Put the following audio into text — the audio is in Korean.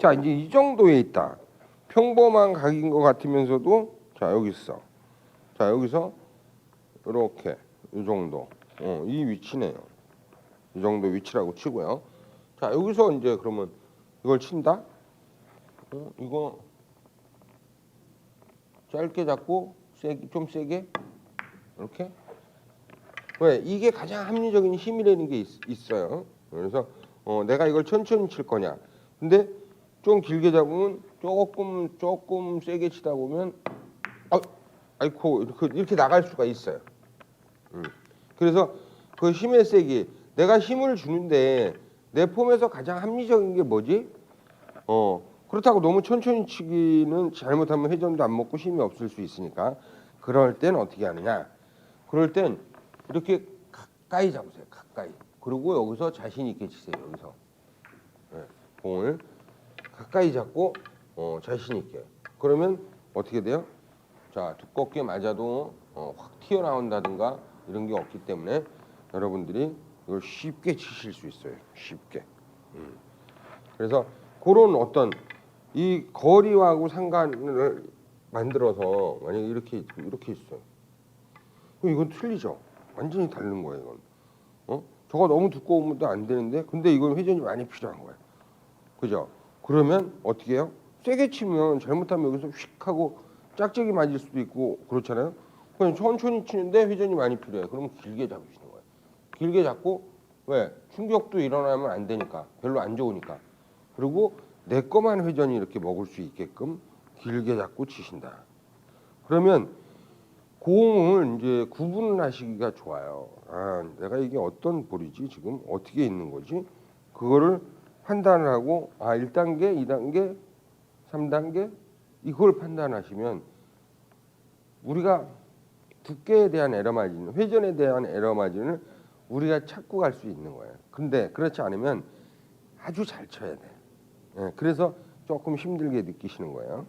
자 이제 이 정도에 있다. 평범한 각인 것 같으면서도 자 여기 있어. 자 여기서 이렇게 이 정도. 어, 이 위치네요. 이 정도 위치라고 치고요. 자 여기서 이제 그러면 이걸 친다. 어, 이거 짧게 잡고 세게 좀 세게 이렇게. 왜 이게 가장 합리적인 힘이라는 게 있, 어요 그래서 어, 내가 이걸 천천히 칠 거냐. 근데 좀 길게 잡으면 조금 조금 세게 치다 보면 아, 아이코 이렇게, 이렇게 나갈 수가 있어요. 음. 그래서 그 힘의 세기 내가 힘을 주는데 내 폼에서 가장 합리적인 게 뭐지? 어 그렇다고 너무 천천히 치기는 잘못하면 회전도 안 먹고 힘이 없을 수 있으니까 그럴 땐 어떻게 하느냐? 그럴 땐 이렇게 가까이 잡으세요. 가까이. 그리고 여기서 자신 있게 치세요. 여기서 네, 공을 가까이 잡고 어, 자신 있게. 그러면 어떻게 돼요? 자 두껍게 맞아도 어, 확 튀어나온다든가 이런 게 없기 때문에 여러분들이 이걸 쉽게 치실 수 있어요. 쉽게. 음. 그래서 그런 어떤 이 거리하고 상관을 만들어서 만약에 이렇게 이렇게 있어요. 이건 틀리죠. 완전히 다른 거예요. 이건. 어? 저거 너무 두꺼우면 또안 되는데 근데 이건 회전이 많이 필요한 거예요. 그죠? 그러면 어떻게 해요? 세게 치면 잘못하면 여기서 휙 하고 짝짝이 맞을 수도 있고 그렇잖아요. 그냥 천천히 치는데 회전이 많이 필요해. 그러면 길게 잡으시는 거예요. 길게 잡고 왜 충격도 일어나면 안 되니까 별로 안 좋으니까. 그리고 내 거만 회전이 이렇게 먹을 수 있게끔 길게 잡고 치신다. 그러면 공을 이제 구분을 하시기가 좋아요. 아, 내가 이게 어떤 볼이지 지금 어떻게 있는 거지? 그거를 판단을 하고 아 1단계, 2단계, 3단계 이걸 판단하시면 우리가 두께에 대한 에러 마진, 회전에 대한 에러 마진을 우리가 찾고 갈 수 있는 거예요. 근데 그렇지 않으면 아주 잘 쳐야 돼. 예, 그래서 조금 힘들게 느끼시는 거예요.